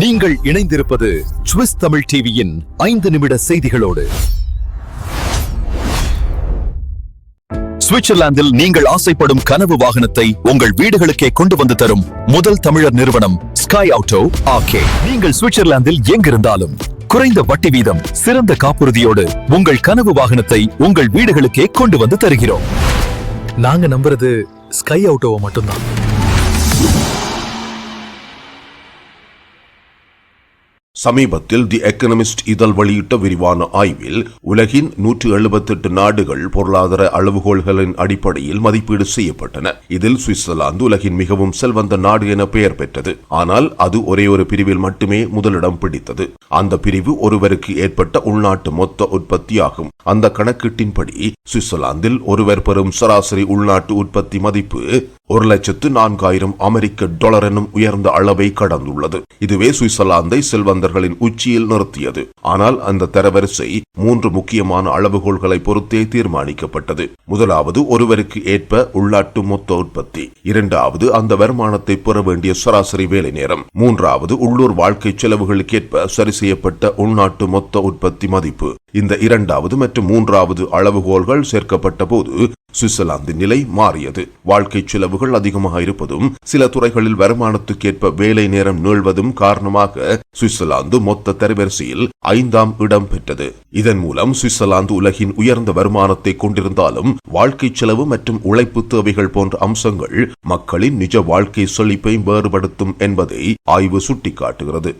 நீங்கள் இணைந்திருப்பது சுவிஸ் தமிழ் டிவியின் ஐந்து நிமிட செய்திகளோடு. சுவிட்சர்லாந்தில் நீங்கள் ஆசைப்படும் கனவு வாகனத்தை உங்கள் வீடுகளுக்கே கொண்டு வந்து தரும் முதல் தமிழர் நிறுவனம் ஸ்கை ஆட்டோ ஆகே நீங்கள் சுவிட்சர்லாந்தில் எங்கிருந்தாலும் குறைந்த வட்டி வீதம் சிறந்த காப்புறுதியோடு உங்கள் கனவு வாகனத்தை உங்கள் வீடுகளுக்கே கொண்டு வந்து தருகிறோம். நாங்க நம்புறது ஸ்கை ஆட்டோவை மட்டும்தான். சமீபத்தில் தி எக்கனமிஸ்ட் இதழ் வெளியிட்ட விரிவான ஆய்வில் உலகின் நூற்று எழுபத்தெட்டு நாடுகள் பொருளாதார அளவுகோல்களின் அடிப்படையில் மதிப்பீடு செய்யப்பட்டன. இதில் சுவிட்சர்லாந்து உலகின் மிகவும் செல்வந்த நாடு என பெயர் பெற்றது. ஆனால் அது ஒரே ஒரு பிரிவில் மட்டுமே முதலிடம் பிடித்தது. அந்த பிரிவு ஒருவருக்கு ஏற்பட்ட உள்நாட்டு மொத்த உற்பத்தியாகும். அந்த கணக்கீட்டின்படி சுவிட்சர்லாந்தில் ஒருவர் பெறும் சராசரி உள்நாட்டு உற்பத்தி மதிப்பு ஒரு லட்சத்து நான்காயிரம் அமெரிக்க டாலர் எனும் உயர்ந்த அளவை கடந்துள்ளது. இதுவே சுவிட்சர்லாந்தை செல்வந்தர்களின் உச்சியில் நிறுத்தியது. ஆனால் அந்த தரவரிசை மூன்று முக்கியமான அளவுகோல்களை பொறுத்தே தீர்மானிக்கப்பட்டது. முதலாவது ஒருவருக்கு ஏற்ப உள்நாட்டு மொத்த உற்பத்தி. இரண்டாவது அந்த வருமானத்தை பெற வேண்டிய சராசரி வேலை நேரம். மூன்றாவது உள்ளூர் வாழ்க்கை செலவுகளுக்கேற்ப சரி செய்யப்பட்ட உள்நாட்டு மொத்த உற்பத்தி மதிப்பு. இந்த இரண்டாவது மற்றும் மூன்றாவது அளவுகோல்கள் சேர்க்கப்பட்ட போது சுவிட்சர்லாந்தின் நிலை மாறியது. வாழ்க்கை செலவுகள் அதிகமாக இருப்பதும் சில துறைகளில் வருமானத்துக்கேற்ப வேலை நேரம் நீள்வதும் காரணமாக சுவிட்சர்லாந்து மொத்த தரவரிசையில் ஐந்தாம் இடம் பெற்றது. இதன் மூலம் சுவிட்சர்லாந்து உலகின் உயர்ந்த வருமானத்தை கொண்டிருந்தாலும் வாழ்க்கை செலவு மற்றும் உழைப்பு தேவைகள் போன்ற அம்சங்கள் மக்களின் நிஜ வாழ்க்கை செழிப்பை வேறுபடுத்தும் என்பதை ஆய்வு சுட்டிக்காட்டுகிறது.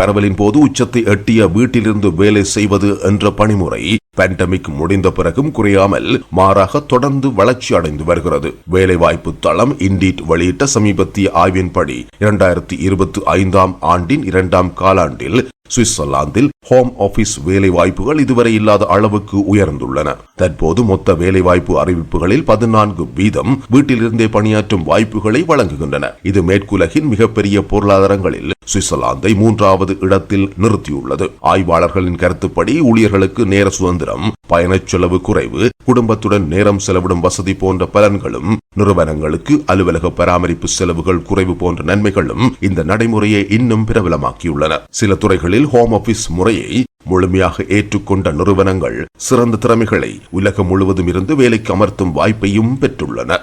பரவலின் போது உச்சத்தை எட்டிய வீட்டிலிருந்து வேலை செய்வது என்ற பணிமுறை பேண்டமிக் முடிந்த பிறகும் குறையாமல் மாறாக தொடர்ந்து வளர்ச்சி அடைந்து வருகிறது. வேலைவாய்ப்பு தளம் இண்டீட் வெளியிட்ட சமீபத்திய ஆய்வின்படி இரண்டாயிரத்தி இருபத்தி ஐந்தாம் ஆண்டின் இரண்டாம் காலாண்டில் சுவிட்சர்லாந்தில் ஹோம் ஆபீஸ் வேலை வாய்ப்புகள் இதுவரை இல்லாத அளவுக்கு உயர்ந்துள்ளன. தற்போது மொத்த வேலைவாய்ப்பு அறிவிப்புகளில் பதினான்கு வீதம் வீட்டிலிருந்தே பணியாற்றும் வாய்ப்புகளை வழங்குகின்றன. இது மேற்குலகின் மிகப்பெரிய பொருளாதாரங்களில் சுவிட்சர்லாந்தை மூன்றாவது இடத்தில் நிறுத்தியுள்ளது. ஆய்வாளர்களின் கருத்துப்படி ஊழியர்களுக்கு நேர சுதந்திரம் பயணச் செலவு குறைவு குடும்பத்துடன் நேரம் செலவிடும் வசதி போன்ற பலன்களும் நிறுவனங்களுக்கு அலுவலக பராமரிப்பு செலவுகள் குறைவு போன்ற நன்மைகளும் இந்த நடைமுறையை இன்னும் பிரபலமாக்கியுள்ளன. சில துறைகளில் ஹோம் ஆபீஸ் முறையை முழுமையாக ஏற்றுக்கொண்ட நிறுவனங்கள் சிறந்த திறமைகளை உலகம் முழுவதும் இருந்து வேலைக்கு அமர்த்தும் வாய்ப்பையும் பெற்றுள்ளன.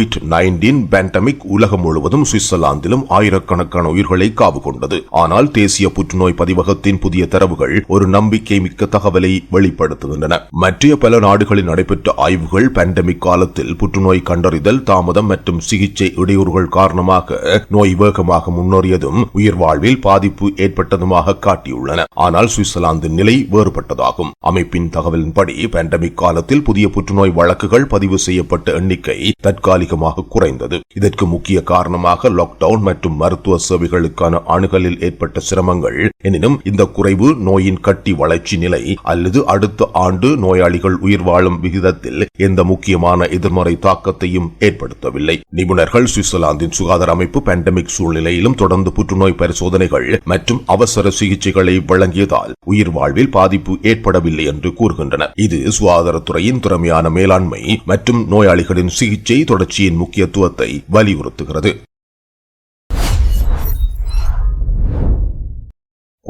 கோவிட் நைன்டீன் பேண்டமிக் உலகம் முழுவதும் சுவிட்சர்லாந்திலும் ஆயிரக்கணக்கான உயிர்களை காவு கொண்டது. ஆனால் தேசிய புற்றுநோய் பதிவகத்தின் புதிய தரவுகள் ஒரு நம்பிக்கை மிக்க தகவலை வெளிப்படுத்துகின்றன. மற்ற பல நாடுகளில் நடைபெற்ற ஆய்வுகள் பேண்டமிக் காலத்தில் புற்றுநோய் கண்டறிதல் தாமதம் மற்றும் சிகிச்சை இடையூறுகள் காரணமாக நோய் வேகமாக முன்னேறியதும் உயிர் வாழ்வில் பாதிப்பு ஏற்பட்டதுமாக காட்டியுள்ளன. ஆனால் சுவிட்சர்லாந்தின் நிலை வேறுபட்டதாகும். அமைப்பின் தகவலின்படி பேண்டமிக் காலத்தில் புதிய புற்றுநோய் வழக்குகள் பதிவு செய்யப்பட்ட எண்ணிக்கை தற்காலிக தற்காலிகமாக குறைந்தது. இதற்கு முக்கிய காரணமாக லாக்டவுன் மற்றும் மருத்துவ சேவைகளுக்கான அணுகலில் ஏற்பட்ட சிரமங்கள். எனினும் இந்த குறைவு நோயின் கட்டி வளர்ச்சி நிலை அல்லது அடுத்த ஆண்டு நோயாளிகள் உயிர் வாழும் விகிதத்தில் எந்த முக்கியமான எதிர்மறை தாக்கத்தையும் ஏற்படுத்தவில்லை. நிபுணர்கள் சுவிட்சர்லாந்தின் சுகாதார அமைப்பு பேண்டமிக் சூழ்நிலையிலும் தொடர்ந்து புற்றுநோய் பரிசோதனைகள் மற்றும் அவசர சிகிச்சைகளை வழங்கியதால் உயிர் வாழ்வில் பாதிப்பு ஏற்படவில்லை என்று கூறுகின்றனர். இது சுகாதாரத்துறையின் திறமையான மேலாண்மை மற்றும் நோயாளிகளின் சிகிச்சை தொடர்ச்சி வளர்ச்சியின் முக்கியத்துவத்தை வலியுறுத்துகிறது.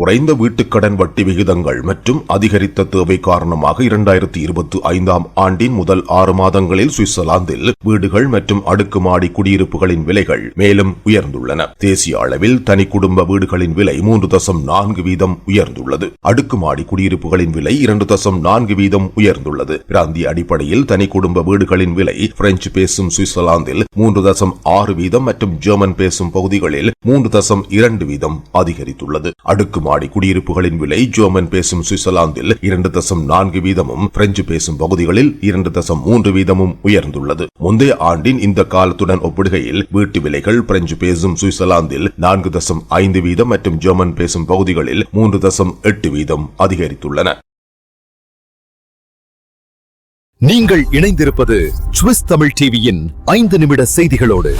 குறைந்த வீட்டுக்கடன் வட்டி விகிதங்கள் மற்றும் அதிகரித்த தேவை காரணமாக இரண்டாயிரத்தி இருபத்தி ஐந்தாம் ஆண்டின் முதல் ஆறு மாதங்களில் சுவிட்சர்லாந்தில் வீடுகள் மற்றும் அடுக்குமாடி குடியிருப்புகளின் விலைகள் மேலும் உயர்ந்துள்ளன. தேசிய அளவில் தனி குடும்ப வீடுகளின் விலை மூன்று தசம் நான்கு வீதம் உயர்ந்துள்ளது. அடுக்குமாடி குடியிருப்புகளின் விலை இரண்டு தசம் நான்கு வீதம் உயர்ந்துள்ளது. பிராந்திய அடிப்படையில் தனி குடும்ப வீடுகளின் விலை பிரெஞ்சு பேசும் சுவிட்சர்லாந்தில் மூன்று தசம் ஆறு வீதம் மற்றும் ஜெர்மன் பேசும் பகுதிகளில் மூன்று தசம் இரண்டு வீதம் அதிகரித்துள்ளது. அடுக்கு மாடி குடியிருப்புகளின் விலை ஜெர்மன் பேசும் சுவிட்சர்லாந்தில் இரண்டு தசம் நான்கு வீதமும் பிரெஞ்சு பேசும் பகுதிகளில் இரண்டு தசம் மூன்று வீதமும் உயர்ந்துள்ளது. முந்தைய ஆண்டின் இந்த காலத்துடன் ஒப்பிடுகையில் வீட்டு விலைகள் பிரெஞ்சு பேசும் சுவிட்சர்லாந்தில் நான்கு தசம் ஐந்து வீதம் மற்றும் ஜெர்மன் பேசும் பகுதிகளில் மூன்று தசம் எட்டு வீதம் அதிகரித்துள்ளன. நீங்கள் இணைந்திருப்பது சுவிஸ் தமிழ் டிவியின் ஐந்து நிமிட செய்திகளோடு.